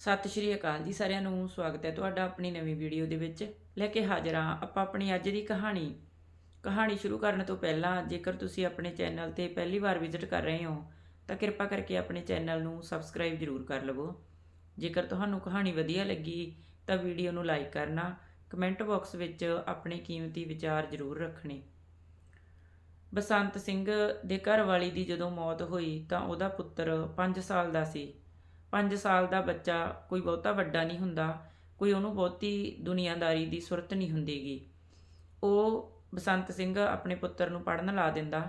ਸਤਿ ਸ਼੍ਰੀ ਅਕਾਲ ਜੀ ਸਾਰਿਆਂ ਨੂੰ, ਸਵਾਗਤ ਹੈ ਤੁਹਾਡਾ ਆਪਣੀ ਨਵੀਂ ਵੀਡੀਓ ਦੇ ਵਿੱਚ। ਲੈ ਕੇ ਹਾਜ਼ਰ ਹਾਂ ਆਪਾਂ ਆਪਣੀ ਅੱਜ ਦੀ ਕਹਾਣੀ। ਕਹਾਣੀ ਸ਼ੁਰੂ ਕਰਨ ਤੋਂ ਪਹਿਲਾਂ ਜੇਕਰ ਤੁਸੀਂ ਆਪਣੇ ਚੈਨਲ ਤੇ ਪਹਿਲੀ ਵਾਰ ਵਿਜ਼ਿਟ ਕਰ ਰਹੇ ਹੋ, ਤਾਂ ਕਿਰਪਾ ਕਰਕੇ ਆਪਣੇ ਚੈਨਲ ਨੂੰ ਸਬਸਕ੍ਰਾਈਬ ਜ਼ਰੂਰ ਕਰ ਲਵੋ। ਜੇਕਰ ਤੁਹਾਨੂੰ ਕਹਾਣੀ ਵਧੀਆ ਲੱਗੀ, ਤਾਂ ਵੀਡੀਓ ਨੂੰ ਲਾਈਕ ਕਰਨਾ, ਕਮੈਂਟ ਬਾਕਸ ਵਿੱਚ ਆਪਣੇ ਕੀਮਤੀ ਵਿਚਾਰ ਜ਼ਰੂਰ ਰੱਖਣੇ। ਬਸੰਤ ਸਿੰਘ ਦੇ ਘਰ ਵਾਲੀ ਦੀ ਜਦੋਂ ਮੌਤ ਹੋਈ ਤਾਂ ਉਹਦਾ ਪੁੱਤਰ 5 ਸਾਲ ਦਾ ਸੀ। 5 ਸਾਲ ਦਾ ਬੱਚਾ ਕੋਈ ਬਹੁਤਾ ਵੱਡਾ ਨਹੀਂ ਹੁੰਦਾ, ਕੋਈ ਉਹਨੂੰ ਬਹੁਤੀ ਦੁਨੀਆਦਾਰੀ ਦੀ ਸੁਰਤ ਨਹੀਂ ਹੁੰਦੀਗੀ। ਉਹ ਬਸੰਤ ਸਿੰਘ ਆਪਣੇ ਪੁੱਤਰ ਨੂੰ ਪੜਨ ਲਾ ਦਿੰਦਾ।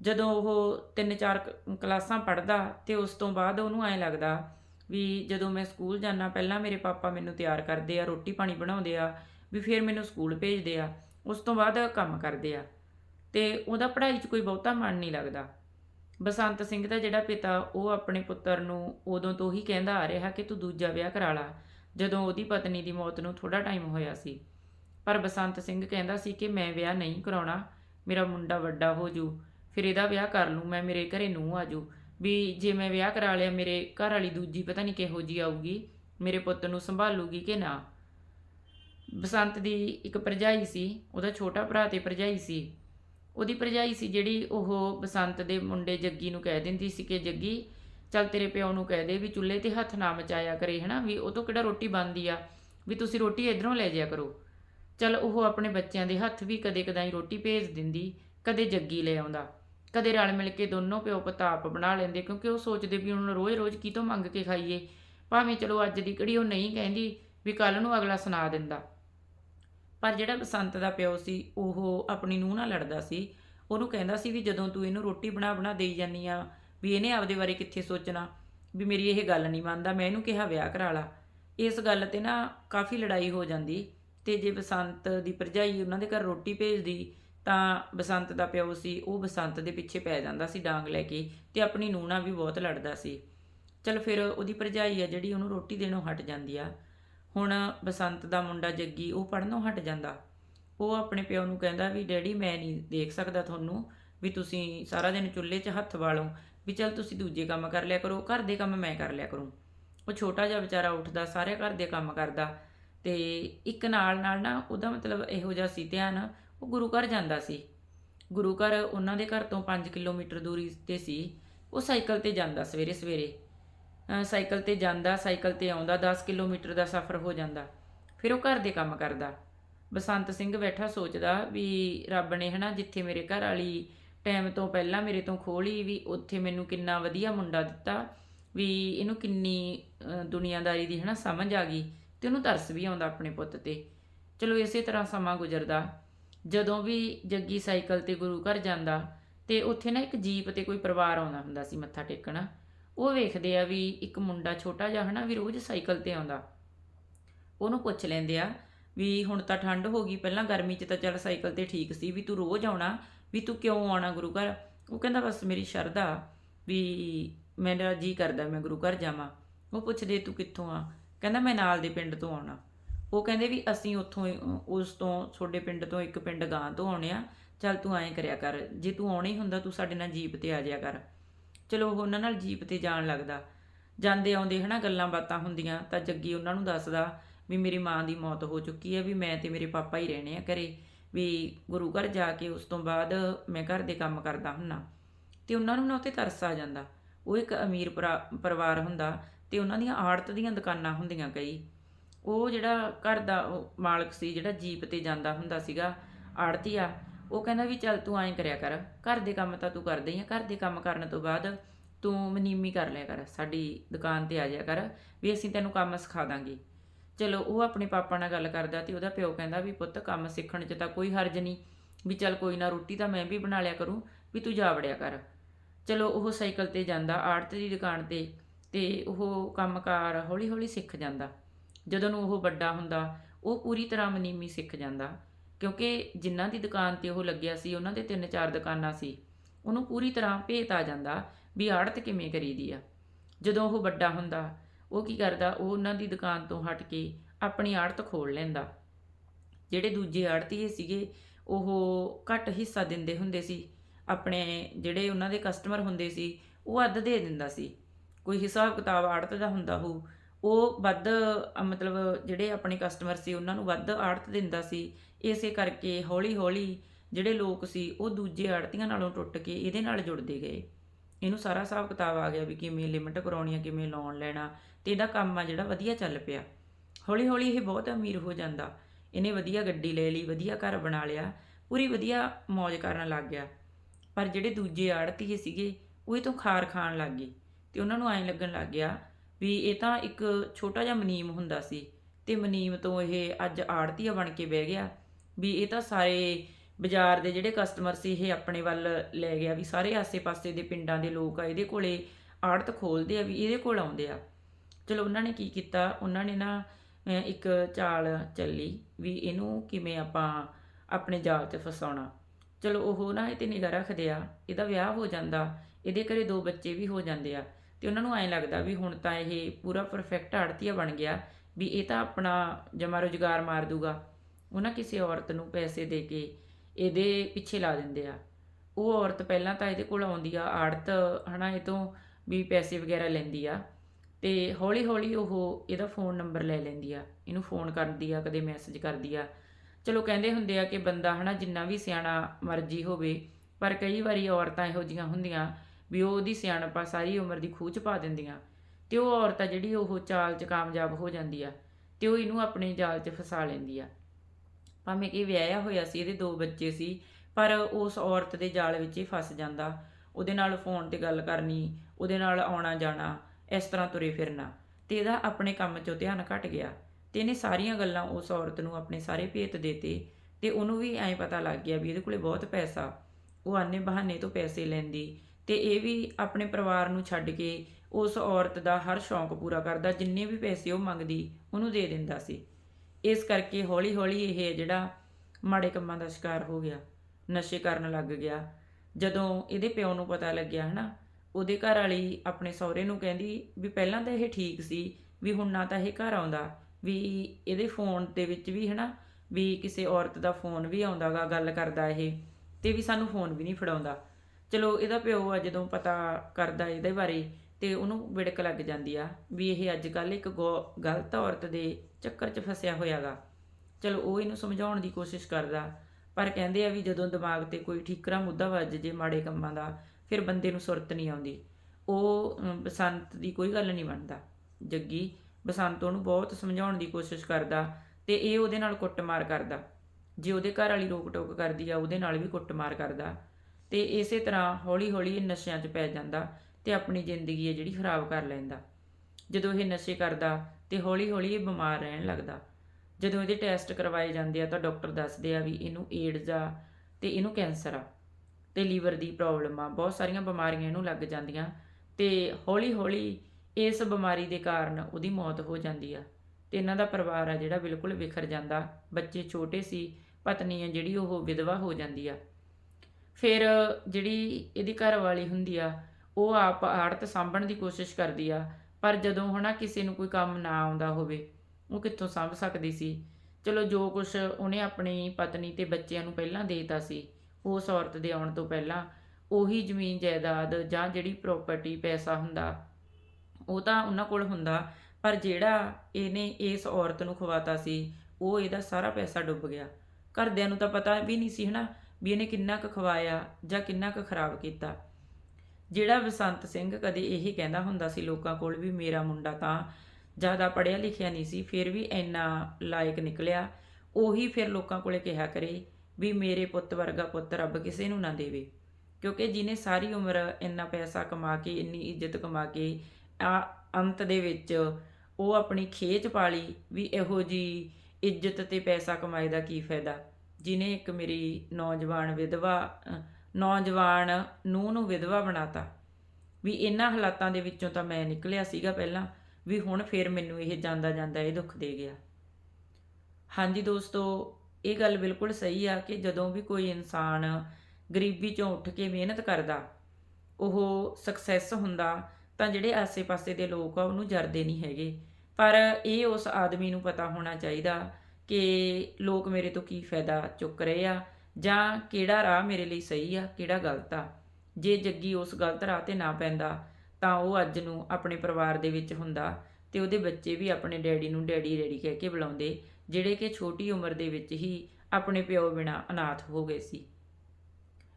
ਜਦੋਂ ਉਹ 3-4 ਕਲਾਸਾਂ ਪੜਦਾ ਤੇ ਉਸ ਤੋਂ ਬਾਅਦ ਉਹਨੂੰ ਐਂ ਲੱਗਦਾ ਵੀ ਜਦੋਂ ਮੈਂ ਸਕੂਲ ਜਾਣਾ ਪਹਿਲਾਂ ਮੇਰੇ ਪਾਪਾ ਮੈਨੂੰ ਤਿਆਰ ਕਰਦੇ ਆ, ਰੋਟੀ ਪਾਣੀ ਬਣਾਉਂਦੇ ਆ, ਵੀ ਫਿਰ ਮੈਨੂੰ ਸਕੂਲ ਭੇਜਦੇ ਆ, ਉਸ ਤੋਂ ਬਾਅਦ ਕੰਮ ਕਰਦੇ ਆ। ਤੇ ਉਹਦਾ ਪੜ੍ਹਾਈ 'ਚ ਕੋਈ ਬਹੁਤਾ ਮਨ ਨਹੀਂ ਲੱਗਦਾ। ਬਸੰਤ ਸਿੰਘ ਦਾ ਜਿਹੜਾ ਪਿਤਾ, ਉਹ ਆਪਣੇ ਪੁੱਤਰ ਨੂੰ ਉਦੋਂ ਤੋਂ ਹੀ ਕਹਿੰਦਾ ਆ ਰਿਹਾ ਕਿ ਤੂੰ ਦੂਜਾ ਵਿਆਹ ਕਰਾ ਲਾ, ਜਦੋਂ ਉਹਦੀ ਪਤਨੀ ਦੀ ਮੌਤ ਨੂੰ ਥੋੜਾ ਟਾਈਮ ਹੋਇਆ ਸੀ। ਪਰ ਬਸੰਤ ਸਿੰਘ ਕਹਿੰਦਾ ਸੀ ਕਿ ਮੈਂ ਵਿਆਹ ਨਹੀਂ ਕਰਾਉਣਾ, ਮੇਰਾ ਮੁੰਡਾ ਵੱਡਾ ਹੋ ਜੂ ਫਿਰ ਇਹਦਾ ਵਿਆਹ ਕਰ ਲੂੰ ਮੈਂ ਮੇਰੇ ਘਰੇ ਨੂੰ ਆ ਜੂ ਵੀ ਜੇ ਮੈਂ ਵਿਆਹ ਕਰਾ ਲਿਆ, ਮੇਰੇ ਘਰ ਵਾਲੀ ਦੂਜੀ ਪਤਾ ਨਹੀਂ ਕਿਹੋ ਜੀ ਆਊਗੀ, ਮੇਰੇ ਪੁੱਤ ਨੂੰ ਸੰਭਾਲੂਗੀ ਕਿ ਨਾ? ਬਸੰਤ ਦੀ ਇੱਕ ਭਰਜਾਈ ਸੀ, ਉਹਦਾ ਛੋਟਾ ਭਰਾ ਤੇ ਭਰਜਾਈ ਸੀ। ਉਹਦੀ ਭਰਜਾਈ ਸੀ ਜਿਹੜੀ ਉਹ ਬਸੰਤ ਦੇ ਮੁੰਡੇ ਜੱਗੀ ਨੂੰ ਕਹਿ ਦਿੰਦੀ ਸੀ ਕਿ ਜੱਗੀ, ਚੱਲ ਤੇਰੇ ਪਿਓ ਨੂੰ ਕਹਿ ਦੇ ਵੀ ਚੁੱਲ੍ਹੇ ਤੇ ਹੱਥ ਨਾ ਮਚਾਇਆ ਕਰੇ, ਹਨਾ? ਵੀ ਉਹ ਤੋਂ ਕਿਹੜਾ ਰੋਟੀ ਬਣਦੀ ਆ? ਵੀ ਤੁਸੀਂ ਰੋਟੀ ਇਧਰੋਂ ਲੈ ਜਾਇਆ ਕਰੋ। ਚੱਲ ਉਹ ਆਪਣੇ ਬੱਚਿਆਂ ਦੇ ਹੱਥ ਵੀ ਕਦੇ ਕਦਾਈ ਰੋਟੀ ਭੇਜ ਦਿੰਦੀ, ਕਦੇ ਜੱਗੀ ਲੈ ਆਉਂਦਾ। ਕਦੇ ਰਲ ਮਿਲ ਕੇ ਦੋਨੋਂ ਪਿਓ ਪੁੱਤ ਆਪ ਬਣਾ ਲੈਂਦੇ, ਕਿਉਂਕਿ ਉਹ ਸੋਚਦੇ ਵੀ ਹੁਣ ਰੋਜ਼-ਰੋਜ਼ ਕੀ ਤੋਂ ਮੰਗ ਕੇ ਖਾਈਏ? ਭਾਵੇਂ ਚਲੋ ਅੱਜ ਦੀ ਕੜੀ ਉਹ ਨਹੀਂ ਕਹਿੰਦੀ ਵੀ ਕੱਲ ਨੂੰ ਅਗਲਾ ਸੁਣਾ ਦਿੰਦਾ। ਪਰ ਜਿਹੜਾ ਬਸੰਤ ਦਾ ਪਿਓ ਸੀ, ਉਹ ਆਪਣੀ ਨੂੰਹ ਨਾਲ ਲੜਦਾ ਸੀ। ਉਹਨੂੰ ਕਹਿੰਦਾ ਸੀ ਵੀ ਜਦੋਂ ਤੂੰ ਇਹਨੂੰ ਰੋਟੀ ਬਣਾ ਬਣਾ ਦੇਈ ਜਾਨੀ ਆ, ਵੀ ਇਹਨੇ ਆਪਦੇ ਬਾਰੇ ਕਿੱਥੇ ਸੋਚਣਾ, ਵੀ ਮੇਰੀ ਇਹ ਗੱਲ ਨਹੀਂ ਮੰਨਦਾ, ਮੈਂ ਇਹਨੂੰ ਕਿਹਾ ਵਿਆਹ ਕਰਾ ਲਾ। ਇਸ ਗੱਲ ਤੇ ਨਾ ਕਾਫੀ ਲੜਾਈ ਹੋ ਜਾਂਦੀ ਤੇ ਜੇ ਬਸੰਤ ਦੀ ਭਰਜਾਈ ਉਹਨਾਂ ਦੇ ਘਰ ਰੋਟੀ ਭੇਜਦੀ, ਤਾਂ ਬਸੰਤ ਦਾ ਪਿਓ ਸੀ, ਉਹ ਬਸੰਤ ਦੇ ਪਿੱਛੇ ਪੈ ਜਾਂਦਾ ਸੀ ਡਾਂਗ ਲੈ ਕੇ ਤੇ ਆਪਣੀ ਨੂੰਹ ਨਾਲ ਵੀ ਬਹੁਤ ਲੜਦਾ ਸੀ। ਚਲ ਫਿਰ ਉਹਦੀ ਭਰਜਾਈ ਆ ਜਿਹੜੀ ਉਹਨੂੰ ਰੋਟੀ ਦੇਣੋਂ ਹਟ ਜਾਂਦੀ ਆ। ਹੁਣ ਬਸੰਤ ਦਾ ਮੁੰਡਾ ਜੱਗੀ, ਉਹ ਪੜਨੋਂ ਹਟ ਜਾਂਦਾ। ਉਹ ਆਪਣੇ ਪਿਓ ਨੂੰ ਕਹਿੰਦਾ ਵੀ, ਡੈਡੀ, ਮੈਂ ਨਹੀਂ ਦੇਖ ਸਕਦਾ ਤੁਹਾਨੂੰ ਵੀ ਤੁਸੀਂ ਸਾਰਾ ਦਿਨ ਚੁੱਲ੍ਹੇ 'ਚ ਹੱਥ ਵਾਲੋ ਵੀ ਚਲ ਤੁਸੀਂ ਦੂਜੇ ਕੰਮ ਕਰ ਲਿਆ ਕਰੋ, ਘਰ ਦੇ ਕੰਮ ਮੈਂ ਕਰ ਲਿਆ ਕਰੂੰ। ਉਹ ਛੋਟਾ ਜਿਹਾ ਵਿਚਾਰਾ ਉੱਠਦਾ, ਸਾਰੇ ਘਰ ਦੇ ਕੰਮ ਕਰਦਾ ਤੇ ਇੱਕ ਨਾਲ ਨਾਲ ਨਾ ਉਹਦਾ ਮਤਲਬ ਇਹੋ ਜਿਹਾ ਸੀ ਧਿਆਨ, ਉਹ ਗੁਰੂ ਘਰ ਜਾਂਦਾ ਸੀ। ਗੁਰੂ ਘਰ ਉਹਨਾਂ ਦੇ ਘਰ ਤੋਂ 5 ਕਿਲੋਮੀਟਰ ਦੂਰੀ ਤੇ ਸੀ। ਉਹ ਸਾਈਕਲ ਤੇ ਜਾਂਦਾ ਸਵੇਰੇ ਸਵੇਰੇ ਸਾਈਕਲ ਤੇ ਜਾਂਦਾ, ਸਾਈਕਲ ਤੇ ਆਉਂਦਾ 10 ਕਿਲੋਮੀਟਰ ਦਾ ਸਫ਼ਰ ਹੋ ਜਾਂਦਾ। ਫਿਰ ਉਹ ਘਰ ਦੇ ਕੰਮ ਕਰਦਾ। ਬਸੰਤ ਸਿੰਘ ਬੈਠਾ ਸੋਚਦਾ ਵੀ ਰੱਬ ਨੇ ਹਨਾ ਜਿੱਥੇ ਮੇਰੇ ਘਰ ਵਾਲੀ ਟਾਈਮ ਤੋਂ ਪਹਿਲਾਂ ਮੇਰੇ ਤੋਂ ਖੋਲੀ ਵੀ ਉੱਥੇ ਮੈਨੂੰ ਕਿੰਨਾ ਵਧੀਆ ਮੁੰਡਾ ਦਿੱਤਾ, ਵੀ ਇਹਨੂੰ ਕਿੰਨੀ ਦੁਨੀਆਦਾਰੀ ਦੀ ਹਨਾ ਸਮਝ ਆ ਗਈ ਤੇ ਉਹਨੂੰ ਤਰਸ ਵੀ ਆਉਂਦਾ ਆਪਣੇ ਪੁੱਤ ਤੇ। ਚਲੋ ਇਸੇ ਤਰ੍ਹਾਂ ਸਮਾਂ ਗੁਜ਼ਰਦਾ। ਜਦੋਂ ਵੀ ਜੱਗੀ ਸਾਈਕਲ ਤੇ ਗੁਰੂ ਘਰ ਜਾਂਦਾ ਤੇ ਉੱਥੇ ਨਾ ਇੱਕ ਜੀਪ ਤੇ ਕੋਈ ਪਰਿਵਾਰ ਆਉਂਦਾ ਹੁੰਦਾ ਸੀ ਮੱਥਾ ਟੇਕਣਾ। ਉਹ ਵੇਖਦੇ ਆ ਵੀ ਇੱਕ ਮੁੰਡਾ ਛੋਟਾ ਜਿਹਾ ਹਨਾ ਵੀ ਰੋਜ਼ ਸਾਈਕਲ ਤੇ ਆਉਂਦਾ। ਉਹਨੂੰ ਪੁੱਛ ਲੈਂਦੇ ਆ ਵੀ ਹੁਣ ਤਾਂ ਠੰਡ ਹੋ ਗਈ ਪਹਿਲਾਂ ਗਰਮੀ 'ਚ ਤਾਂ ਚੱਲ ਸਾਈਕਲ ਤੇ ਠੀਕ ਸੀ ਵੀ ਤੂੰ ਰੋਜ਼ ਆਉਣਾ ਵੀ ਤੂੰ ਕਿਉਂ ਆਉਣਾ ਗੁਰੂ ਘਰ? ਉਹ ਕਹਿੰਦਾ ਬਸ ਮੇਰੀ ਸ਼ਰਧਾ ਵੀ ਮੇਰਾ ਜੀ ਕਰਦਾ ਮੈਂ ਗੁਰੂ ਘਰ ਜਾਵਾਂ। ਉਹ ਪੁੱਛਦੇ ਤੂੰ ਕਿੱਥੋਂ ਆ? ਕਹਿੰਦਾ ਮੈਂ ਨਾਲ ਦੇ ਪਿੰਡ ਤੋਂ ਆਉਣਾ। ਉਹ ਕਹਿੰਦੇ ਵੀ ਅਸੀਂ ਉੱਥੋਂ ਹੀ, ਉਸ ਤੋਂ ਤੁਹਾਡੇ ਪਿੰਡ ਤੋਂ ਇੱਕ ਪਿੰਡ ਗਾਂ ਤੋਂ ਆਉਣੇ ਆ। ਚੱਲ ਤੂੰ ਐਂ ਕਰਿਆ ਕਰ ਜੇ ਤੂੰ ਆਉਣਾ ਹੀ ਹੁੰਦਾ ਤੂੰ ਸਾਡੇ ਨਾਲ ਜੀਪ ਤੇ ਆ ਜਾਇਆ ਕਰ। ਚਲੋ ਉਹ ਉਹਨਾਂ ਨਾਲ ਜੀਪ ਤੇ ਜਾਣ ਲੱਗਦਾ। ਜਾਂਦੇ ਆਉਂਦੇ ਹਨਾ ਗੱਲਾਂ ਬਾਤਾਂ ਹੁੰਦੀਆਂ ਤਾਂ ਜੱਗੀ ਉਹਨਾਂ ਨੂੰ ਦੱਸਦਾ ਵੀ ਮੇਰੀ ਮਾਂ ਦੀ ਮੌਤ ਹੋ ਚੁੱਕੀ ਹੈ, ਵੀ ਮੈਂ ਤੇ ਮੇਰੇ ਪਾਪਾ ਹੀ ਰਹਿਣੇ ਆ ਘਰੇ। ਵੀ ਗੁਰੂ ਘਰ ਜਾ ਕੇ ਉਸ ਤੋਂ ਬਾਅਦ ਮੈਂ ਘਰ ਦੇ ਕੰਮ ਕਰਦਾ ਹੁੰਨਾ। ਤੇ ਉਹਨਾਂ ਨੂੰ ਨਾ ਉੱਤੇ ਤਰਸ ਆ ਜਾਂਦਾ। ਉਹ ਇੱਕ ਅਮੀਰ ਪਰਿਵਾਰ ਹੁੰਦਾ ਤੇ ਉਹਨਾਂ ਦੀਆਂ ਆੜਤ ਦੀਆਂ ਦੁਕਾਨਾਂ ਹੁੰਦੀਆਂ ਕਈ। ਉਹ ਜਿਹੜਾ ਘਰ ਦਾ ਉਹ ਮਾਲਕ ਸੀ, ਜਿਹੜਾ ਜੀਪ ਤੇ ਜਾਂਦਾ ਹੁੰਦਾ ਸੀਗਾ, ਆੜਤੀਆ ਉਹ ਕਹਿੰਦਾ ਵੀ ਚੱਲ ਤੂੰ ਐਂ ਕਰਿਆ ਕਰ, ਘਰ ਦੇ ਕੰਮ ਤਾਂ ਤੂੰ ਕਰਦਾ ਹੀ ਆ, ਘਰ ਦੇ ਕੰਮ ਕਰਨ ਤੋਂ ਬਾਅਦ ਤੂੰ ਮਨੀਮੀ ਕਰ ਲਿਆ ਕਰ, ਸਾਡੀ ਦੁਕਾਨ ਤੇ ਆ ਜਾਇਆ ਕਰ, ਵੀ ਅਸੀਂ ਤੈਨੂੰ ਕੰਮ ਸਿਖਾ ਦਾਂਗੇ। ਚਲੋ, ਉਹ ਆਪਣੇ ਪਾਪਾ ਨਾਲ ਗੱਲ ਕਰਦਾ ਤੇ ਉਹਦਾ ਪਿਓ ਕਹਿੰਦਾ ਵੀ ਪੁੱਤ ਕੰਮ ਸਿੱਖਣ 'ਚ ਤਾਂ ਕੋਈ ਹਰਜ ਨਹੀਂ, ਵੀ ਚੱਲ ਕੋਈ ਨਾ ਰੋਟੀ ਤਾਂ ਮੈਂ ਵੀ ਬਣਾ ਲਿਆ ਕਰੂੰ, ਵੀ ਤੂੰ ਜਾ ਵੜਿਆ ਕਰ। ਚਲੋ, ਉਹ ਸਾਈਕਲ ਤੇ ਜਾਂਦਾ, ਆੜਤ ਦੀ ਦੁਕਾਨ ਤੇ ਤੇ ਉਹ ਕੰਮਕਾਰ ਹੌਲੀ-ਹੌਲੀ ਸਿੱਖ ਜਾਂਦਾ। ਜਦੋਂ ਨੂੰ ਉਹ ਵੱਡਾ ਹੁੰਦਾ, ਉਹ ਪੂਰੀ ਤਰ੍ਹਾਂ ਮਨੀਮੀ ਸਿੱਖ ਜਾਂਦਾ। ਕਿਉਂਕਿ ਜਿਨ੍ਹਾਂ ਦੀ ਦੁਕਾਨ ਤੇ ਉਹ ਲੱਗਿਆ ਸੀ, ਉਹਨਾਂ ਦੇ ਤਿੰਨ ਚਾਰ ਦੁਕਾਨਾਂ ਸੀ, ਉਹਨੂੰ ਪੂਰੀ ਤਰ੍ਹਾਂ ਭੇਤ ਆ ਜਾਂਦਾ ਵੀ ਆੜਤ ਕਿਵੇਂ ਕਰੀਦੀ ਆ। ਜਦੋਂ ਉਹ ਵੱਡਾ ਹੁੰਦਾ, ਉਹ ਕੀ ਕਰਦਾ, ਉਹ ਉਹਨਾਂ ਦੀ ਦੁਕਾਨ ਤੋਂ ਹਟ ਕੇ ਆਪਣੀ ਆੜਤ ਖੋਲ ਲੈਂਦਾ। ਜਿਹੜੇ ਦੂਜੇ ਆੜਤੀਏ ਸੀਗੇ, ਉਹ ਘੱਟ ਹਿੱਸਾ ਦਿੰਦੇ ਹੁੰਦੇ ਸੀ। ਆਪਣੇ ਜਿਹੜੇ ਉਹਨਾਂ ਦੇ ਕਸਟਮਰ ਹੁੰਦੇ ਸੀ, ਉਹ ਅੱਧ ਦੇ ਦਿੰਦਾ ਸੀ। ਕੋਈ ਹਿਸਾਬ ਕਿਤਾਬ ਆੜਤ ਦਾ ਹੁੰਦਾ ਹੋਊ, ਉਹ ਵੱਧ, ਮਤਲਬ ਜਿਹੜੇ ਆਪਣੇ ਕਸਟਮਰ ਸੀ, ਉਹਨਾਂ ਨੂੰ ਵੱਧ ਆੜਤ ਦਿੰਦਾ ਸੀ। ਇਸੇ ਕਰਕੇ ਹੌਲੀ ਹੌਲੀ ਜਿਹੜੇ ਲੋਕ ਸੀ, ਉਹ ਦੂਜੇ ਆੜਤੀਆਂ ਨਾਲੋਂ ਟੁੱਟ ਕੇ ਇਹਦੇ ਨਾਲ ਜੁੜਦੇ ਗਏ। ਇਹਨੂੰ ਸਾਰਾ ਹਿਸਾਬ ਕਿਤਾਬ ਆ ਗਿਆ ਵੀ ਕਿਵੇਂ ਲਿਮਟ ਕਰਾਉਣੀ ਆ, ਕਿਵੇਂ ਲੋਨ ਲੈਣਾ ਤੇ ਇਹਦਾ ਕੰਮ ਆ ਜਿਹੜਾ ਵਧੀਆ ਚੱਲ ਪਿਆ। ਹੌਲੀ ਹੌਲੀ ਇਹ ਬਹੁਤ ਅਮੀਰ ਹੋ ਜਾਂਦਾ। ਇਹਨੇ ਵਧੀਆ ਗੱਡੀ ਲੈ ਲਈ, ਵਧੀਆ ਘਰ ਬਣਾ ਲਿਆ, ਪੂਰੀ ਵਧੀਆ ਮौज ਕਰਨ ਲੱਗ ਗਿਆ। ਪਰ ਜਿਹੜੇ ਦੂਜੇ ਆੜਤੀਏ ਸੀਗੇ, ਉਹ ਇਹ ਤੋਂ ਖਾਰ ਖਾਣ ਲੱਗ ਗਏ ਤੇ ਉਹਨਾਂ ਨੂੰ ਐਂ ਲੱਗਣ ਲੱਗ ਗਿਆ ਵੀ ਇਹ ਤਾਂ ਇੱਕ ਛੋਟਾ ਜਿਹਾ ਮਨੀਮ ਹੁੰਦਾ ਸੀ ਤੇ ਮਨੀਮ ਤੋਂ ਇਹ ਅੱਜ ਆੜਤੀਆ ਬਣ ਕੇ ਬਹਿ ਗਿਆ। ਵੀ ਇਹ ਤਾਂ ਸਾਰੇ ਬਾਜ਼ਾਰ ਦੇ ਜਿਹੜੇ ਕਸਟਮਰ ਸੀ, ਇਹ ਆਪਣੇ ਵੱਲ ਲੈ ਗਿਆ ਵੀ ਸਾਰੇ ਆਸੇ-ਪਾਸੇ ਦੇ ਪਿੰਡਾਂ ਦੇ ਲੋਕ ਆ, ਇਹਦੇ ਕੋਲੇ ਆੜਤ ਖੋਲਦੇ ਆ ਵੀ ਇਹਦੇ ਕੋਲ ਆਉਂਦੇ ਆ। ਚਲੋ ਉਹਨਾਂ ਨੇ ਕੀ ਕੀਤਾ, ਉਹਨਾਂ ਨੇ ਨਾ ਇੱਕ ਚਾਲ ਚੱਲੀ ਵੀ ਇਹਨੂੰ ਕਿਵੇਂ ਆਪਾਂ ਆਪਣੇ ਜਾਲ 'ਚ ਫਸਾਉਣਾ। ਚਲੋ ਉਹ ਨਾ ਇਹ ਤੇ ਨਿਗਾਹ ਰੱਖਦੇ ਆ, ਇਹਦਾ ਵਿਆਹ ਹੋ ਜਾਂਦਾ, ਇਹਦੇ ਘਰੇ ਦੋ ਬੱਚੇ ਵੀ ਹੋ ਜਾਂਦੇ ਆ, ਤੇ ਉਹਨਾਂ ਨੂੰ ਐਂ ਲੱਗਦਾ ਵੀ ਹੁਣ ਤਾਂ ਇਹ ਪੂਰਾ ਪਰਫੈਕਟ ਆੜਤੀਆ ਬਣ ਗਿਆ ਵੀ ਇਹ ਤਾਂ ਆਪਣਾ ਜਮਾ ਰੁਜ਼ਗਾਰ ਮਾਰ ਦੂਗਾ। ਉਹਨਾਂ ਕਿਸੇ ਔਰਤ ਨੂੰ ਪੈਸੇ ਦੇ ਕੇ ਇਹਦੇ ਪਿੱਛੇ ਲਾ ਦਿੰਦੇ ਆ। ਉਹ ਔਰਤ ਪਹਿਲਾਂ ਤਾਂ ਇਹਦੇ ਕੋਲ ਆਉਂਦੀ ਆ, ਆੜਤ, ਹਨਾ, ਇਹ ਤੋਂ ਵੀ ਪੈਸੇ ਵਗੈਰਾ ਲੈਂਦੀ ਆ ਤੇ ਹੌਲੀ ਹੌਲੀ ਉਹ ਇਹਦਾ ਫੋਨ ਨੰਬਰ ਲੈ ਲੈਂਦੀ ਆ। ਇਹਨੂੰ ਫੋਨ ਕਰਦੀ ਆ, ਕਦੇ ਮੈਸੇਜ ਕਰਦੀ ਆ। ਚਲੋ ਕਹਿੰਦੇ ਹੁੰਦੇ ਆ ਕਿ ਬੰਦਾ, ਹਨਾ, ਜਿੰਨਾ ਵੀ ਸਿਆਣਾ ਮਰਜ਼ੀ ਹੋਵੇ, ਪਰ ਕਈ ਵਾਰੀ ਔਰਤਾਂ ਇਹੋ ਜੀਆਂ ਹੁੰਦੀਆਂ ਵੀ ਉਹ ਉਹਦੀ ਸਿਆਣਪਾ ਸਾਰੀ ਉਮਰ ਦੀ ਖੂਹ 'ਚ ਪਾ ਦਿੰਦੀਆਂ ਤੇ ਉਹ ਔਰਤ ਆ ਜਿਹੜੀ ਉਹ ਚਾਲ 'ਚ ਕਾਮਯਾਬ ਹੋ ਜਾਂਦੀ ਆ ਤੇ ਉਹ ਇਹਨੂੰ ਆਪਣੇ ਜਾਲ 'ਚ ਫਸਾ ਲੈਂਦੀ ਆ। ਭਾਵੇਂ ਕਿ ਵਿਆਹਿਆ ਹੋਇਆ ਸੀ, ਇਹਦੇ ਦੋ ਬੱਚੇ ਸੀ, ਪਰ ਉਸ ਔਰਤ ਦੇ ਜਾਲ ਵਿੱਚ ਹੀ ਫਸ ਜਾਂਦਾ। ਉਹਦੇ ਨਾਲ ਫੋਨ ਤੇ ਗੱਲ ਕਰਨੀ, ਉਹਦੇ ਨਾਲ ਆਉਣਾ ਜਾਣਾ, ਇਸ ਤਰ੍ਹਾਂ ਤੁਰੇ ਫਿਰਨਾ। ਤੇ ਇਹਦਾ ਆਪਣੇ ਕੰਮ 'ਚੋਂ ਧਿਆਨ ਘਟ ਗਿਆ ਤੇ ਇਹਨੇ ਸਾਰੀਆਂ ਗੱਲਾਂ ਉਸ ਔਰਤ ਨੂੰ ਆਪਣੇ ਸਾਰੇ ਭੇਤ ਦੇਤੇ ਤੇ ਉਹਨੂੰ ਵੀ ਐਂ ਪਤਾ ਲੱਗ ਗਿਆ ਵੀ ਇਹਦੇ ਕੋਲੇ ਬਹੁਤ ਪੈਸਾ। ਉਹ ਆਨੇ ਬਹਾਨੇ ਤੋਂ ਪੈਸੇ ਲੈਂਦੀ ਤੇ ਇਹ ਵੀ ਆਪਣੇ ਪਰਿਵਾਰ ਨੂੰ ਛੱਡ ਕੇ ਉਸ ਔਰਤ ਦਾ ਹਰ ਸ਼ੌਂਕ ਪੂਰਾ ਕਰਦਾ, ਜਿੰਨੇ ਵੀ ਪੈਸੇ ਉਹ ਮੰਗਦੀ, ਉਹਨੂੰ ਦੇ ਦਿੰਦਾ ਸੀ। ਇਸ ਕਰਕੇ ਹੌਲੀ ਹੌਲੀ ਇਹ ਜਿਹੜਾ ਮਾੜੇ ਕੰਮਾਂ ਦਾ ਸ਼ਿਕਾਰ ਹੋ ਗਿਆ, ਨਸ਼ੇ ਕਰਨ ਲੱਗ ਗਿਆ। ਜਦੋਂ ਇਹਦੇ ਪਿਓ ਨੂੰ ਪਤਾ ਲੱਗਿਆ, ਹਨਾ, ਉਹਦੇ ਘਰ ਵਾਲੀ ਆਪਣੇ ਸਹੁਰੇ ਨੂੰ ਕਹਿੰਦੀ ਵੀ ਪਹਿਲਾਂ ਤਾਂ ਇਹ ਠੀਕ ਸੀ ਵੀ ਹੁਣ ਨਾ ਤਾਂ ਇਹ ਘਰ ਆਉਂਦਾ, ਵੀ ਇਹਦੇ ਫੋਨ ਦੇ ਵਿੱਚ ਵੀ, ਹਨਾ, ਵੀ ਕਿਸੇ ਔਰਤ ਦਾ ਫੋਨ ਵੀ ਆਉਂਦਾਗਾ ਗੱਲ ਕਰਦਾ ਇਹ, ਤੇ ਵੀ ਸਾਨੂੰ ਫੋਨ ਵੀ ਨਹੀਂ ਫੜਾਉਂਦਾ। ਚਲੋ, ਇਹਦਾ ਪਿਓ ਆ ਜਦੋਂ ਪਤਾ ਕਰਦਾ ਇਹਦੇ ਬਾਰੇ ਤੇ ਉਹਨੂੰ ਵਿੜਕ ਲੱਗ ਜਾਂਦੀ ਆ ਵੀ ਇਹ ਅੱਜ ਕੱਲ ਇੱਕ ਗੋ- ਗਲਤ ਔਰਤ ਦੇ ਚੱਕਰ 'ਚ ਫਸਿਆ ਹੋਇਆਗਾ। ਚਲੋ ਉਹ ਇਹਨੂੰ ਸਮਝਾਉਣ ਦੀ ਕੋਸ਼ਿਸ਼ ਕਰਦਾ, ਪਰ ਕਹਿੰਦੇ ਆ ਵੀ ਜਦੋਂ ਦਿਮਾਗ ਤੇ ਕੋਈ ਠੀਕਰਾ ਮੁੱਦਾ ਵੱਜ ਜੇ ਮਾੜੇ ਕੰਮਾਂ ਦਾ, ਫਿਰ ਬੰਦੇ ਨੂੰ ਸੁਰਤ ਨਹੀਂ ਆਉਂਦੀ। ਉਹ ਬਸੰਤ ਦੀ ਕੋਈ ਗੱਲ ਨਹੀਂ ਮੰਨਦਾ। ਜੱਗੀ ਬਸੰਤ ਉਹਨੂੰ ਬਹੁਤ ਸਮਝਾਉਣ ਦੀ ਕੋਸ਼ਿਸ਼ ਕਰਦਾ ਤੇ ਇਹ ਉਹਦੇ ਨਾਲ ਕੁੱਟਮਾਰ ਕਰਦਾ। ਜੇ ਉਹਦੇ ਘਰ ਵਾਲੀ ਰੋਕ ਟੋਕ ਕਰਦੀ ਆ, ਉਹਦੇ ਨਾਲ ਵੀ ਕੁੱਟਮਾਰ ਕਰਦਾ। ਤੇ ਇਸੇ ਤਰ੍ਹਾਂ ਹੌਲੀ ਹੌਲੀ ਇਹ ਨਸ਼ਿਆਂ 'ਚ ਪੈ ਜਾਂਦਾ। ਤੇ ਆਪਣੀ ਜ਼ਿੰਦਗੀ ਹੈ ਜਿਹੜੀ ਖਰਾਬ ਕਰ ਲੈਂਦਾ। ਜਦੋਂ ਇਹ ਨਸ਼ੇ ਕਰਦਾ ਤੇ ਹੌਲੀ ਹੌਲੀ ਇਹ ਬਿਮਾਰ ਰਹਿਣ ਲੱਗਦਾ। ਜਦੋਂ ਇਹਦੇ ਟੈਸਟ ਕਰਵਾਏ ਜਾਂਦੇ ਆ ਤਾਂ ਡਾਕਟਰ ਦੱਸਦੇ ਆ ਵੀ ਇਹਨੂੰ ਏਡਜ਼ ਆ ਤੇ ਇਹਨੂੰ ਕੈਂਸਰ ਆ ਤੇ ਲੀਵਰ ਦੀ ਪ੍ਰੋਬਲਮ ਆ, ਬਹੁਤ ਸਾਰੀਆਂ ਬਿਮਾਰੀਆਂ ਇਹਨੂੰ ਲੱਗ ਜਾਂਦੀਆਂ ਤੇ ਹੌਲੀ ਹੌਲੀ ਇਸ ਬਿਮਾਰੀ ਦੇ ਕਾਰਨ ਉਹਦੀ ਮੌਤ ਹੋ ਜਾਂਦੀ ਆ ਤੇ ਇਹਨਾਂ ਦਾ ਪਰਿਵਾਰ ਆ ਜਿਹੜਾ ਬਿਲਕੁਲ ਵਿਖਰ ਜਾਂਦਾ। ਬੱਚੇ ਛੋਟੇ ਸੀ, ਪਤਨੀ ਆ ਜਿਹੜੀ ਉਹ ਵਿਧਵਾ ਹੋ ਜਾਂਦੀ ਆ। ਫਿਰ ਜਿਹੜੀ ਇਹਦੀ ਘਰ ਵਾਲੀ ਹੁੰਦੀ ਆ ਉਹ ਆਪ ਆੜਤ ਸਾਂਭਣ ਦੀ ਕੋਸ਼ਿਸ਼ ਕਰਦੀ ਆ, ਪਰ ਜਦੋਂ ਹਨਾ ਕਿਸੇ ਨੂੰ ਕੋਈ ਕੰਮ ਨਾ ਆਉਂਦਾ ਹੋਵੇ, ਉਹ ਕਿੱਥੋਂ ਸਾਂਭ ਸਕਦੀ ਸੀ? ਚਲੋ ਜੋ ਕੁਝ ਉਹਨੇ ਆਪਣੀ ਪਤਨੀ ਤੇ ਬੱਚਿਆਂ ਨੂੰ ਪਹਿਲਾਂ ਦੇਤਾ ਸੀ, ਉਸ ਔਰਤ ਦੇ ਆਉਣ ਤੋਂ ਪਹਿਲਾਂ, ਉਹੀ ਜ਼ਮੀਨ ਜਾਇਦਾਦ ਜਾਂ ਜਿਹੜੀ ਪ੍ਰਾਪਰਟੀ ਪੈਸਾ ਹੁੰਦਾ, ਉਹ ਤਾਂ ਉਹਨਾਂ ਕੋਲ ਹੁੰਦਾ, ਪਰ ਜਿਹੜਾ ਇਹਨੇ ਇਸ ਔਰਤ ਨੂੰ ਖਵਾਤਾ ਸੀ, ਉਹ ਇਹਦਾ ਸਾਰਾ ਪੈਸਾ ਡੁੱਬ ਗਿਆ। ਘਰਦਿਆਂ ਨੂੰ ਤਾਂ ਪਤਾ ਵੀ ਨਹੀਂ ਸੀ ਹਨਾ ਵੀ ਇਹਨੇ ਕਿੰਨਾ ਕੁ ਖਵਾਇਆ ਜਾਂ ਕਿੰਨਾ ਕੁ ਖਰਾਬ ਕੀਤਾ। ਜਿਹੜਾ ਬਸੰਤ ਸਿੰਘ ਕਦੇ ਇਹੀ ਕਹਿੰਦਾ ਹੁੰਦਾ ਸੀ ਲੋਕਾਂ ਕੋਲ ਵੀ ਮੇਰਾ ਮੁੰਡਾ ਤਾਂ ਜ਼ਿਆਦਾ ਪੜ੍ਹਿਆ ਲਿਖਿਆ ਨਹੀਂ ਸੀ, ਫਿਰ ਵੀ ਇੰਨਾ ਲਾਇਕ ਨਿਕਲਿਆ, ਉਹੀ ਫਿਰ ਲੋਕਾਂ ਕੋਲੇ ਕਿਹਾ ਕਰੇ ਵੀ ਮੇਰੇ ਪੁੱਤ ਵਰਗਾ ਪੁੱਤ ਰੱਬ ਕਿਸੇ ਨੂੰ ਨਾ ਦੇਵੇ। ਕਿਉਂਕਿ ਜਿਹਨੇ ਸਾਰੀ ਉਮਰ ਇੰਨਾ ਪੈਸਾ ਕਮਾ ਕੇ, ਇੰਨੀ ਇੱਜ਼ਤ ਕਮਾ ਕੇ ਆ ਅੰਤ ਦੇ ਵਿੱਚ ਉਹ ਆਪਣੀ ਖੇਚ ਪਾਲੀ ਵੀ ਇਹੋ ਜੀ ਇੱਜ਼ਤ ਤੇ ਪੈਸਾ ਕਮਾਏ ਦਾ ਕੀ ਫਾਇਦਾ? ਜਿਨੇ ਇੱਕ ਮੇਰੀ ਨੌਜਵਾਨ ਵਿਧਵਾ ਨੌਜਵਾਨ ਨੂੰ ਨੂੰ ਵਿਧਵਾ ਬਣਾਤਾ। ਵੀ ਇਹਨਾਂ ਹਾਲਾਤਾਂ ਦੇ ਵਿੱਚੋਂ ਤਾਂ ਮੈਂ ਨਿਕਲਿਆ ਸੀਗਾ ਪਹਿਲਾਂ, ਵੀ ਹੁਣ ਫੇਰ ਮੈਨੂੰ ਇਹ ਜਾਂਦਾ ਜਾਂਦਾ ਇਹ ਦੁੱਖ ਦੇ ਗਿਆ। ਹਾਂਜੀ ਦੋਸਤੋ, ਇਹ ਗੱਲ ਬਿਲਕੁਲ ਸਹੀ ਆ ਕਿ ਜਦੋਂ ਵੀ ਕੋਈ ਇਨਸਾਨ ਗਰੀਬੀ ਚੋਂ ਉੱਠ ਕੇ ਮਿਹਨਤ ਕਰਦਾ, ਉਹ ਸਕਸੈਸ ਹੁੰਦਾ, ਤਾਂ ਜਿਹੜੇ ਆਸੇ-ਪਾਸੇ ਦੇ ਲੋਕ ਆ ਉਹਨੂੰ ਜਰਦੇ ਨਹੀਂ ਹੈਗੇ। ਪਰ ਇਹ ਉਸ ਆਦਮੀ ਨੂੰ ਪਤਾ ਹੋਣਾ ਚਾਹੀਦਾ ਕਿ ਲੋਕ ਮੇਰੇ ਤੋਂ ਕੀ ਫਾਇਦਾ ਚੁੱਕ ਰਹੇ ਆ ਜਾਂ ਕਿਹੜਾ ਰਾਹ ਮੇਰੇ ਲਈ ਸਹੀ ਆ, ਕਿਹੜਾ ਗਲਤ ਆ। ਜੇ ਜੱਗੀ ਉਸ ਗਲਤ ਰਾਹ ਤੇ ਨਾ ਪੈਂਦਾ, ਤਾਂ ਉਹ ਅੱਜ ਨੂੰ ਆਪਣੇ ਪਰਿਵਾਰ ਦੇ ਵਿੱਚ ਹੁੰਦਾ ਤੇ ਉਹਦੇ ਬੱਚੇ ਵੀ ਆਪਣੇ ਡੈਡੀ ਨੂੰ ਡੈਡੀ ਡੈਡੀ ਕਹਿ ਕੇ ਬੁਲਾਉਂਦੇ, ਜਿਹੜੇ ਕਿ ਛੋਟੀ ਉਮਰ ਦੇ ਵਿੱਚ ਹੀ ਆਪਣੇ ਪਿਓ ਬਿਨਾਂ ਅਨਾਥ ਹੋ ਗਏ ਸੀ।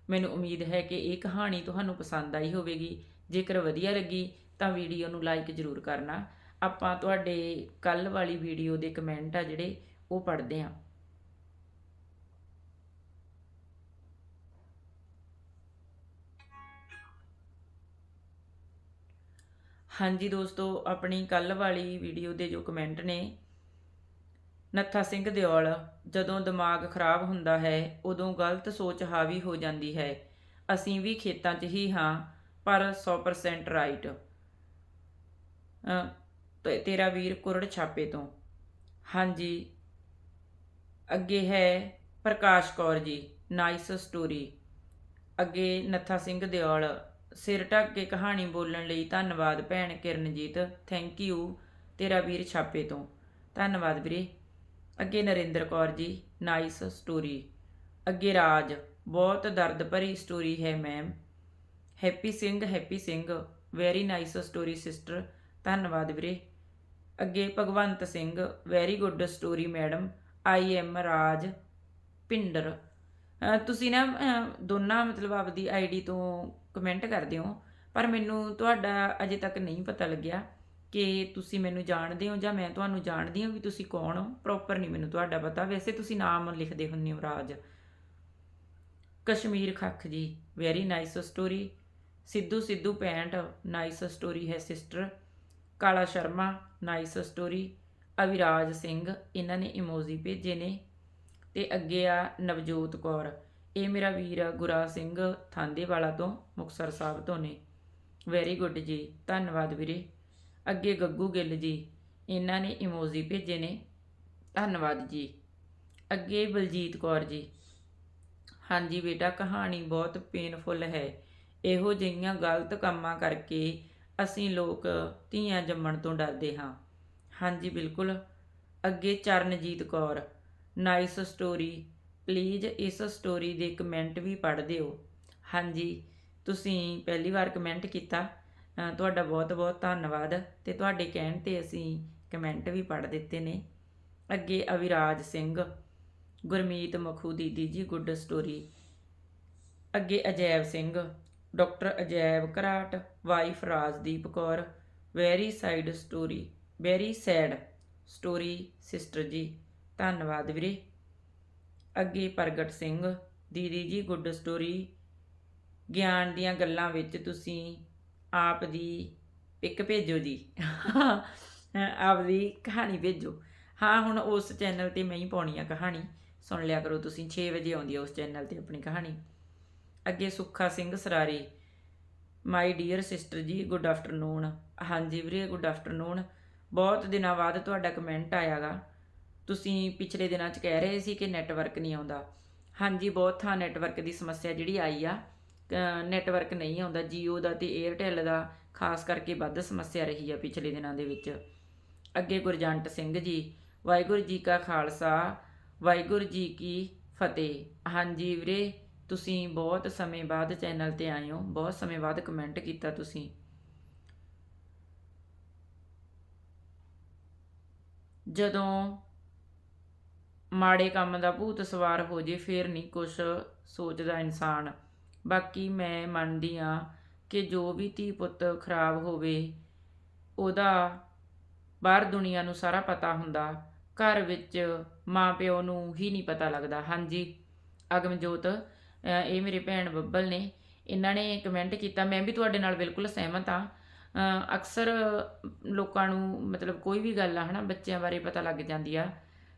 ਮੈਨੂੰ ਉਮੀਦ ਹੈ ਕਿ ਇਹ ਕਹਾਣੀ ਤੁਹਾਨੂੰ ਪਸੰਦ ਆਈ ਹੋਵੇਗੀ। ਜੇਕਰ ਵਧੀਆ ਲੱਗੀ, ਤਾਂ ਵੀਡੀਓ ਨੂੰ ਲਾਈਕ ਜ਼ਰੂਰ ਕਰਨਾ। ਆਪਾਂ ਤੁਹਾਡੇ ਕੱਲ ਵਾਲੀ ਵੀਡੀਓ ਦੇ ਕਮੈਂਟ ਆ ਜਿਹੜੇ, ਉਹ ਪੜ੍ਹਦੇ ਹਾਂ। ਹਾਂਜੀ ਦੋਸਤੋ, ਆਪਣੀ ਕੱਲ ਵਾਲੀ ਵੀਡੀਓ ਦੇ ਜੋ ਕਮੈਂਟ ਨੇ, ਨੱਥਾ ਸਿੰਘ ਦਿਓਲ, ਜਦੋਂ ਦਿਮਾਗ ਖਰਾਬ ਹੁੰਦਾ ਹੈ, ਉਦੋਂ ਗਲਤ ਸੋਚ ਹਾਵੀ ਹੋ ਜਾਂਦੀ ਹੈ। ਅਸੀਂ ਵੀ ਖੇਤਾਂ 'ਚ ਹੀ ਹਾਂ, ਪਰ 100% ਰਾਈਟ ਤੇ ਤੇਰਾ ਵੀਰ ਕੁਰੜ ਛਾਪੇ ਤੋਂ। ਹਾਂਜੀ, ਅੱਗੇ ਹੈ ਪ੍ਰਕਾਸ਼ ਕੌਰ ਜੀ ਨਾਈਸ ਸਟੋਰੀ ਅੱਗੇ ਨੱਥਾ ਸਿੰਘ ਦਿਓਲ ਸਿਰ ਢੱਕ ਕੇ ਕਹਾਣੀ ਬੋਲਣ ਲਈ ਧੰਨਵਾਦ ਭੈਣ ਕਿਰਨਜੀਤ ਥੈਂਕ ਯੂ ਤੇਰਾ ਵੀਰ ਛਾਪੇ ਤੋਂ। ਧੰਨਵਾਦ ਵੀਰੇ। ਅੱਗੇ ਨਰਿੰਦਰ ਕੌਰ ਜੀ ਨਾਈਸ ਸਟੋਰੀ ਅੱਗੇ ਰਾਜ। ਬਹੁਤ ਦਰਦ ਭਰੀ ਸਟੋਰੀ ਹੈ ma'am Happy Singh Happy Singh very nice story sister ਧੰਨਵਾਦ ਵੀਰੇ। ਅੱਗੇ Bhagwant Singh. Very good story madam I am Rajpinder ਤੁਸੀਂ ਨਾ ਦੋਨਾਂ ਮਤਲਬ ਆਪਦੀ ਆਈਡੀ ਤੋਂ ਕਮੈਂਟ ਕਰਦੇ ਹੋ, ਪਰ ਮੈਨੂੰ ਤੁਹਾਡਾ ਅਜੇ ਤੱਕ ਨਹੀਂ ਪਤਾ ਲੱਗਿਆ ਕਿ ਤੁਸੀਂ ਮੈਨੂੰ ਜਾਣਦੇ ਹੋ ਜਾਂ ਮੈਂ ਤੁਹਾਨੂੰ ਜਾਣਦੀ ਹਾਂ ਵੀ ਤੁਸੀਂ ਕੌਣ ਹੋ। ਪ੍ਰੋਪਰ ਨਹੀਂ ਮੈਨੂੰ ਤੁਹਾਡਾ ਪਤਾ। ਵੈਸੇ ਤੁਸੀਂ ਨਾਮ ਲਿਖਦੇ ਹੁੰਦੇ ਹੋ Raj. Kashmir Khakh ji very nice story Sidhu Sidhu pant nice story ਹੈ sister Kala Sharma nice story Aviraj Singh, ਇਹਨਾਂ ਨੇ ਇਮੋਜੀ ਭੇਜੇ ਨੇ। ਤੇ ਅੱਗੇ ਆ ਨਵਜੋਤ ਕੌਰ। ਇਹ ਮੇਰਾ ਵੀਰ ਆ ਗੁਰਾ ਸਿੰਘ ਥਾਂਦੇਵਾਲਾ ਤੋਂ, ਮੁਕਤਸਰ ਸਾਹਿਬ ਤੋਂ ਨੇ। ਵੈਰੀ ਗੁੱਡ ਜੀ, ਧੰਨਵਾਦ ਵੀਰੇ। ਅੱਗੇ ਗੱਗੂ ਗਿੱਲ ਜੀ, ਇਹਨਾਂ ਨੇ ਇਮੋਜੀ ਭੇਜੇ ਨੇ। ਧੰਨਵਾਦ ਜੀ। ਅੱਗੇ ਬਲਜੀਤ ਕੌਰ ਜੀ, ਹਾਂਜੀ ਬੇਟਾ, ਕਹਾਣੀ ਬਹੁਤ ਪੇਨਫੁਲ ਹੈ। ਇਹੋ ਜਿਹੀਆਂ ਗਲਤ ਕੰਮਾਂ ਕਰਕੇ ਅਸੀਂ ਲੋਕ ਧੀਆਂ ਜੰਮਣ ਤੋਂ ਡਰਦੇ ਹਾਂ। ਹਾਂਜੀ, ਬਿਲਕੁਲ। ਅੱਗੇ Charanjit Kaur nice story please ਇਸ ਸਟੋਰੀ ਦੇ ਕਮੈਂਟ ਵੀ ਪੜ੍ਹ ਦਿਓ। ਹਾਂਜੀ, ਤੁਸੀਂ ਪਹਿਲੀ ਵਾਰ ਕਮੈਂਟ ਕੀਤਾ ਤੁਹਾਡਾ ਬਹੁਤ-ਬਹੁਤ ਧੰਨਵਾਦ ਤੇ ਤੁਹਾਡੇ ਕਹਿਣ ਤੇ ਅਸੀਂ ਕਮੈਂਟ ਵੀ ਪੜ੍ਹ ਦਿੱਤੇ ਨੇ। ਅੱਗੇ ਅਵਿਰਾਜ ਸਿੰਘ, ਗੁਰਮੀਤ ਮਖੂ ਦੀਦੀ ਜੀ, ਗੁੱਡ ਸਟੋਰੀ। ਅੱਗੇ Ajaib Singh, doctor Ajaib Gharat, wife Rajdeep Kaur, very sad story, very sad story sister ji. ਧੰਨਵਾਦ ਵੀਰੇ। ਅੱਗੇ ਪ੍ਰਗਟ ਸਿੰਘ, ਦੀਦੀ ਜੀ, ਗੁੱਡ ਸਟੋਰੀ। ਗਿਆਨ ਦੀਆਂ ਗੱਲਾਂ ਵਿੱਚ ਤੁਸੀਂ ਆਪ ਦੀ ਪਿਕ ਭੇਜੋ ਜੀ। ਆਪ ਦੀ ਕਹਾਣੀ ਭੇਜੋ। ਹਾਂ, ਹੁਣ ਉਸ ਚੈਨਲ ਤੇ ਮੈਂ ਹੀ ਪਾਉਣੀ ਆ ਕਹਾਣੀ। ਸੁਣ ਲਿਆ ਕਰੋ ਤੁਸੀਂ 6 ਵਜੇ ਆਉਂਦੀ ਆ ਉਸ ਚੈਨਲ ਤੇ ਆਪਣੀ ਕਹਾਣੀ। ਅੱਗੇ Sukha Singh Sarari. My dear sister ji good afternoon ਹਾਂਜੀ ਵੀਰੇ ਗੁੱਡ ਆਫਟਰਨੂਨ ਬਹੁਤ ਦਿਨਾਂ ਬਾਅਦ ਤੁਹਾਡਾ ਕਮੈਂਟ ਆਇਆਗਾ। ਤੁਸੀਂ ਪਿਛਲੇ ਦਿਨਾਂ 'ਚ ਕਹਿ ਰਹੇ ਸੀ ਕਿ ਨੈਟਵਰਕ ਨਹੀਂ ਆਉਂਦਾ। ਹਾਂਜੀ, ਬਹੁਤ ਥਾਂ ਨੈਟਵਰਕ ਦੀ ਸਮੱਸਿਆ ਜਿਹੜੀ ਆਈ ਆ ਨੈਟਵਰਕ ਨਹੀਂ ਆਉਂਦਾ। Jio ਦਾ ਤੇ Airtel ਦਾ ਖਾਸ ਕਰਕੇ ਵੱਧ ਸਮੱਸਿਆ ਰਹੀ ਆ ਪਿਛਲੇ ਦਿਨਾਂ ਦੇ ਵਿੱਚ। ਅੱਗੇ ਗੁਰਜੰਟ ਸਿੰਘ ਜੀ, ਵਾਹਿਗੁਰੂ ਜੀ ਕਾ ਖਾਲਸਾ, ਵਾਹਿਗੁਰੂ ਜੀ ਕੀ ਫਤਿਹ। ਹਾਂਜੀ ਵੀਰੇ, ਤੁਸੀਂ ਬਹੁਤ ਸਮੇਂ ਬਾਅਦ ਚੈਨਲ ਤੇ ਆਏ ਹੋ। ਬਹੁਤ ਸਮੇਂ ਬਾਅਦ ਕਮੈਂਟ ਕੀਤਾ ਤੁਸੀਂ। ਜਦੋਂ ਮਾੜੇ ਕੰਮ ਦਾ ਭੂਤ ਸਵਾਰ ਹੋ ਜੇ, ਫੇਰ ਨਹੀਂ ਕੁਛ ਸੋਚਦਾ ਇਨਸਾਨ। ਬਾਕੀ ਮੈਂ ਮੰਨਦੀ ਆ ਕਿ ਜੋ ਵੀ ਧੀ ਪੁੱਤ ਖਰਾਬ ਹੋਵੇ, ਉਹਦਾ ਬਾਹਰ ਦੁਨੀਆ ਨੂੰ ਸਾਰਾ ਪਤਾ ਹੁੰਦਾ। ਘਰ ਵਿੱਚ ਮਾਂ ਪਿਓ ਨੂੰ ਹੀ ਨਹੀਂ ਪਤਾ ਲੱਗਦਾ। ਹਾਂਜੀ, ਅਗਮਜੋਤ ਇਹ ਮੇਰੇ ਭੈਣ ਬੱਬਲ ਨੇ। ਇਹਨਾਂ ਨੇ ਕਮੈਂਟ ਕੀਤਾ। ਮੈਂ ਵੀ ਤੁਹਾਡੇ ਨਾਲ ਬਿਲਕੁਲ ਸਹਿਮਤ ਆ ਅਕਸਰ ਲੋਕਾਂ ਨੂੰ ਮਤਲਬ ਕੋਈ ਵੀ ਗੱਲ ਆ, ਹਨਾ, ਬੱਚਿਆਂ ਬਾਰੇ ਪਤਾ ਲੱਗ ਜਾਂਦੀ ਆ।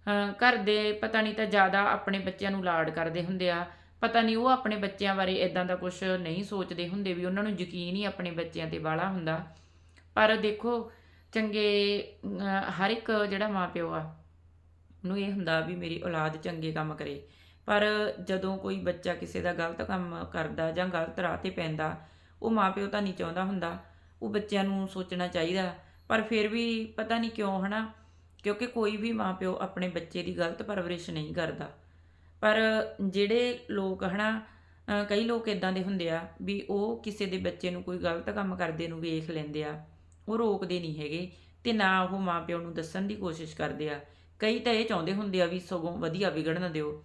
ਘਰ ਦੇ ਪਤਾ ਨਹੀਂ ਤਾਂ ਜ਼ਿਆਦਾ ਆਪਣੇ ਬੱਚਿਆਂ ਨੂੰ ਲਾਡ ਕਰਦੇ ਹੁੰਦੇ ਆ। ਪਤਾ ਨਹੀਂ ਉਹ ਆਪਣੇ ਬੱਚਿਆਂ ਬਾਰੇ ਇਦਾਂ ਦਾ ਕੁਝ ਨਹੀਂ ਸੋਚਦੇ ਹੁੰਦੇ ਵੀ ਉਹਨਾਂ ਨੂੰ ਯਕੀਨ ਹੀ ਆਪਣੇ ਬੱਚਿਆਂ ਤੇ ਬਾਲਾ ਹੁੰਦਾ। ਪਰ ਦੇਖੋ, ਚੰਗੇ ਹਰ ਇੱਕ ਜਿਹੜਾ ਮਾਪਿਓ ਆ ਨੂੰ ਇਹ ਹੁੰਦਾ ਵੀ ਮੇਰੀ ਔਲਾਦ ਚੰਗੇ ਕੰਮ ਕਰੇ। ਪਰ ਜਦੋਂ ਕੋਈ ਬੱਚਾ ਕਿਸੇ ਦਾ ਗਲਤ ਕੰਮ ਕਰਦਾ ਜਾਂ ਗਲਤ ਰਾਹ ਤੇ ਪੈਂਦਾ, ਉਹ ਮਾਪਿਓ ਤਾਂ ਨਹੀਂ ਚਾਹੁੰਦਾ ਹੁੰਦਾ। ਉਹ ਬੱਚਿਆਂ ਨੂੰ ਸੋਚਣਾ ਚਾਹੀਦਾ। ਪਰ ਫਿਰ ਵੀ ਪਤਾ ਨਹੀਂ ਕਿਉਂ ਹਨਾ ਕਿਉਂਕਿ ਕੋਈ ਵੀ ਮਾਪਿਓ ਆਪਣੇ ਬੱਚੇ ਦੀ ਗਲਤ ਪਰਵਰਿਸ਼ ਨਹੀਂ ਕਰਦਾ। ਪਰ ਜਿਹੜੇ ਲੋਕ ਹਨਾ ਅ, ਕਈ ਲੋਕ ਇਦਾਂ ਦੇ ਹੁੰਦੇ ਆ ਵੀ ਉਹ ਕਿਸੇ ਦੇ ਬੱਚੇ ਨੂੰ ਕੋਈ ਗਲਤ ਕੰਮ ਕਰਦੇ ਨੂੰ ਵੇਖ ਲੈਂਦੇ ਆ ਉਹ ਰੋਕਦੇ ਨਹੀਂ ਹੈਗੇ ਤੇ ਨਾ ਉਹ ਮਾਪਿਓ ਨੂੰ ਦੱਸਣ ਦੀ ਕੋਸ਼ਿਸ਼ ਕਰਦੇ ਆ। ਕਈ ਤਾਂ ਇਹ ਚਾਹੁੰਦੇ ਹੁੰਦੇ ਆ ਵੀ ਸਗੋਂ ਵਧੀਆ ਵਿਗੜਨ ਦਿਓ।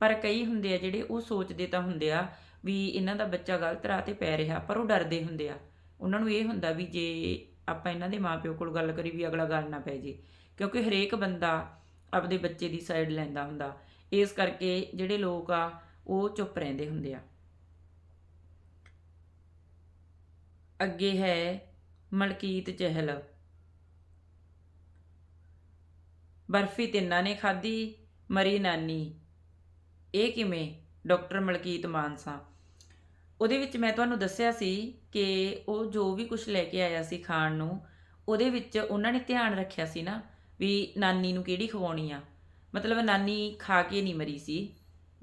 ਪਰ ਕਈ ਹੁੰਦੇ ਆ ਜਿਹੜੇ ਉਹ ਸੋਚਦੇ ਤਾਂ ਹੁੰਦੇ ਆ ਵੀ ਇਹਨਾਂ ਦਾ ਬੱਚਾ ਗਲਤ ਰਾਹ ਤੇ ਪੈ ਰਿਹਾ ਪਰ ਉਹ ਡਰਦੇ ਹੁੰਦੇ ਆ। ਉਹਨਾਂ ਨੂੰ ਇਹ ਹੁੰਦਾ ਵੀ ਜੇ ਆਪਾਂ ਇਹਨਾਂ ਦੇ ਮਾਪਿਓ ਕੋਲ ਗੱਲ ਕਰੀ ਵੀ ਅਗਲਾ ਗੱਲ ਨਾ ਪੈ ਜੇ। ਕਿਉਂਕਿ ਹਰੇਕ ਬੰਦਾ ਆਪਦੇ ਬੱਚੇ ਦੀ ਸਾਈਡ ਲੈਂਦਾ ਹੁੰਦਾ। ਇਸ ਕਰਕੇ ਜਿਹੜੇ ਲੋਕ ਆ, ਉਹ ਚੁੱਪ ਰਹਿੰਦੇ ਹੁੰਦੇ ਆ। ਅੱਗੇ ਹੈ ਮਲਕੀਤ ਚਹਿਲ। ਬਰਫੀ ਤਿੰਨਾਂ ਨੇ ਖਾਧੀ, ਮਰੀ ਨਾਨੀ। ਇਹ ਕਿਵੇਂ? ਡਾਕਟਰ ਮਲਕੀਤ ਮਾਨਸਾ। ਉਹਦੇ ਵਿੱਚ ਮੈਂ ਤੁਹਾਨੂੰ ਦੱਸਿਆ ਸੀ ਕਿ ਉਹ ਜੋ ਵੀ ਕੁਝ ਲੈ ਕੇ ਆਇਆ ਸੀ ਖਾਣ ਨੂੰ, ਉਹਦੇ ਵਿੱਚ ਉਹਨਾਂ ਨੇ ਧਿਆਨ ਰੱਖਿਆ ਸੀ ਨਾ ਵੀ ਨਾਨੀ ਨੂੰ ਕਿਹੜੀ ਖਵਾਉਣੀ ਆ। ਮਤਲਬ ਨਾਨੀ ਖਾ ਕੇ ਨਹੀਂ ਮਰੀ ਸੀ,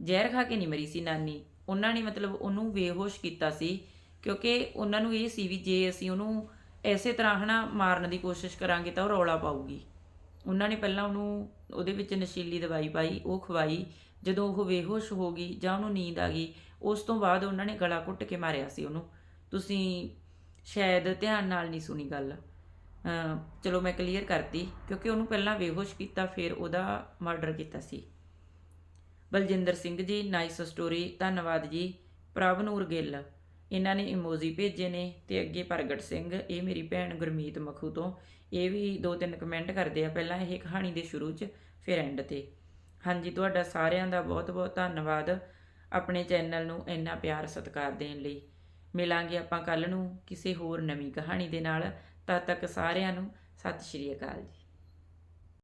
ਜ਼ਹਿਰ ਖਾ ਕੇ ਨਹੀਂ ਮਰੀ ਸੀ ਨਾਨੀ। ਉਹਨਾਂ ਨੇ ਮਤਲਬ ਉਹਨੂੰ ਬੇਹੋਸ਼ ਕੀਤਾ ਸੀ, ਕਿਉਂਕਿ ਉਹਨਾਂ ਨੂੰ ਇਹ ਸੀ ਵੀ ਜੇ ਅਸੀਂ ਉਹਨੂੰ ਐਸੇ ਤਰ੍ਹਾਂ ਹਨਾ ਮਾਰਨ ਦੀ ਕੋਸ਼ਿਸ਼ ਕਰਾਂਗੇ ਤਾਂ ਉਹ ਰੌਲਾ ਪਾਊਗੀ। ਉਹਨਾਂ ਨੇ ਪਹਿਲਾਂ ਉਹਨੂੰ ਉਹਦੇ ਵਿੱਚ ਨਸ਼ੀਲੀ ਦਵਾਈ ਪਾਈ, ਉਹ ਖਵਾਈ। ਜਦੋਂ ਉਹ ਬੇਹੋਸ਼ ਹੋ ਗਈ ਜਾਂ ਉਹਨੂੰ ਨੀਂਦ ਆ ਗਈ ਉਸ ਤੋਂ ਬਾਅਦ ਉਹਨਾਂ ਨੇ ਗਲਾ ਘੁੱਟ ਕੇ ਮਾਰਿਆ ਸੀ ਉਹਨੂੰ। ਤੁਸੀਂ ਸ਼ਾਇਦ ਧਿਆਨ ਨਾਲ ਨਹੀਂ ਸੁਣੀ ਗੱਲ। ਚਲੋ ਮੈਂ ਕਲੀਅਰ ਕਰਤੀ, ਕਿਉਂਕਿ ਉਹਨੂੰ ਪਹਿਲਾਂ ਬੇਹੋਸ਼ ਕੀਤਾ, ਫਿਰ ਉਹਦਾ ਮਰਡਰ ਕੀਤਾ ਸੀ। ਬਲਜਿੰਦਰ ਸਿੰਘ ਜੀ ਨਾਈਸ ਸਟੋਰੀ ਧੰਨਵਾਦ ਜੀ। ਪ੍ਰਭਨੂਰ ਗਿੱਲ, ਇਹਨਾਂ ਨੇ ਇਮੋਜੀ ਭੇਜੇ ਨੇ ਤੇ ਅੱਗੇ ਪ੍ਰਗਟ ਸਿੰਘ, ਇਹ ਮੇਰੀ ਭੈਣ ਗੁਰਮੀਤ ਮਖੂ ਤੋਂ। ਇਹ ਵੀ ਦੋ ਤਿੰਨ ਕਮੈਂਟ ਕਰਦੇ ਆ, ਪਹਿਲਾਂ ਇਹ ਕਹਾਣੀ ਦੇ ਸ਼ੁਰੂ 'ਚ, ਫਿਰ ਐਂਡ ਤੇ। ਹਾਂਜੀ, ਤੁਹਾਡਾ ਸਾਰਿਆਂ ਦਾ ਬਹੁਤ-ਬਹੁਤ ਧੰਨਵਾਦ। ਆਪਣੇ ਚੈਨਲ ਨੂੰ ਇੰਨਾ ਪਿਆਰ ਸਤਿਕਾਰ ਦੇਣ ਲਈ। ਮਿਲਾਂਗੇ ਆਪਾਂ ਕੱਲ ਨੂੰ ਕਿਸੇ ਹੋਰ ਨਵੀਂ ਕਹਾਣੀ ਦੇ ਨਾਲ। ਤਦ ਤੱਕ ਸਾਰਿਆਂ ਨੂੰ ਸਤਿ ਸ਼੍ਰੀ ਅਕਾਲ ਜੀ।